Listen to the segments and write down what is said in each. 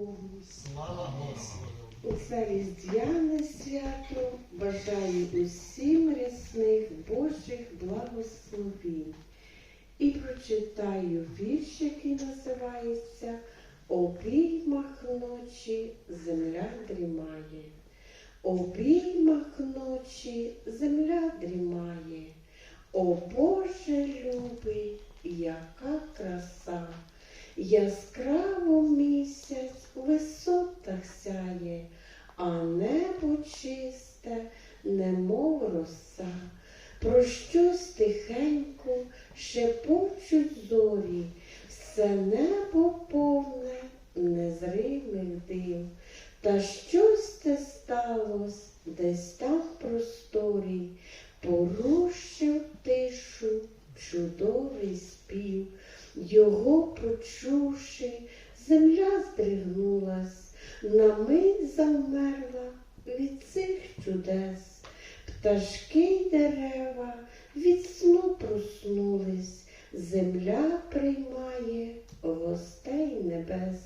Богу. Слава Господу! У це різдвяне свято бажаю усім рясних Божих благословінь. І прочитаю вірш, який називається Обіймах ночі земля дрімає. Обіймах ночі земля дрімає. О Боже любий, яка краса! Яскраво місяць у висотах сяє, а небо чисте, немов роса. Про щось тихенько шепочуть зорі, все небо повне незримих див. Та щось те сталось десь там в просторі, порушив тишу чудовий спів. Його почувши, земля здригнулась, на мить завмерла від цих чудес. Пташки й дерева від сну проснулись, земля приймає гостей небес.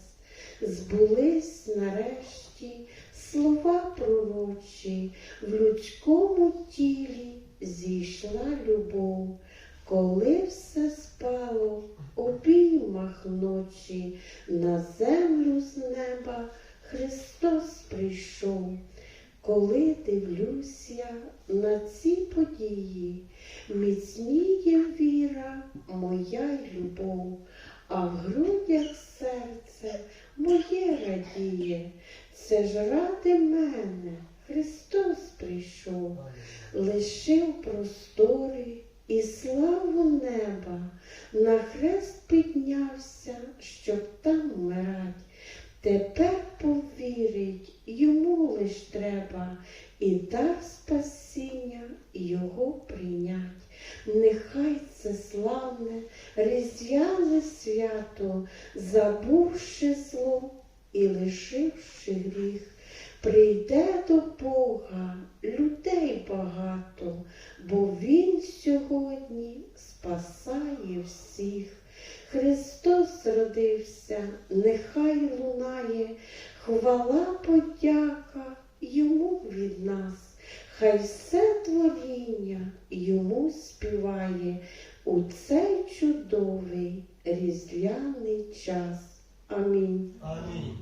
Збулись нарешті слова пророчі, в людському тілі зійшла любов. Коли все ночі, на землю з неба Христос прийшов. Коли дивлюсь я на ці події, міцніє віра моя й любов, а в грудях серце моє радіє. Це ж ради мене Христос прийшов, і славу неба, на хрест піднявся, щоб там вмирать. Тепер повірить, йому лиш треба, і дар спасіння його прийнять. Нехай це славне, різдвяне свято, забувши зло і лишивши гріх, прийде до Бога людей багато, бо Він лунає всіх. Христос родився, нехай лунає, хвала подяка йому від нас, хай все творіння йому співає у цей чудовий різдвяний час. Амінь. Амінь.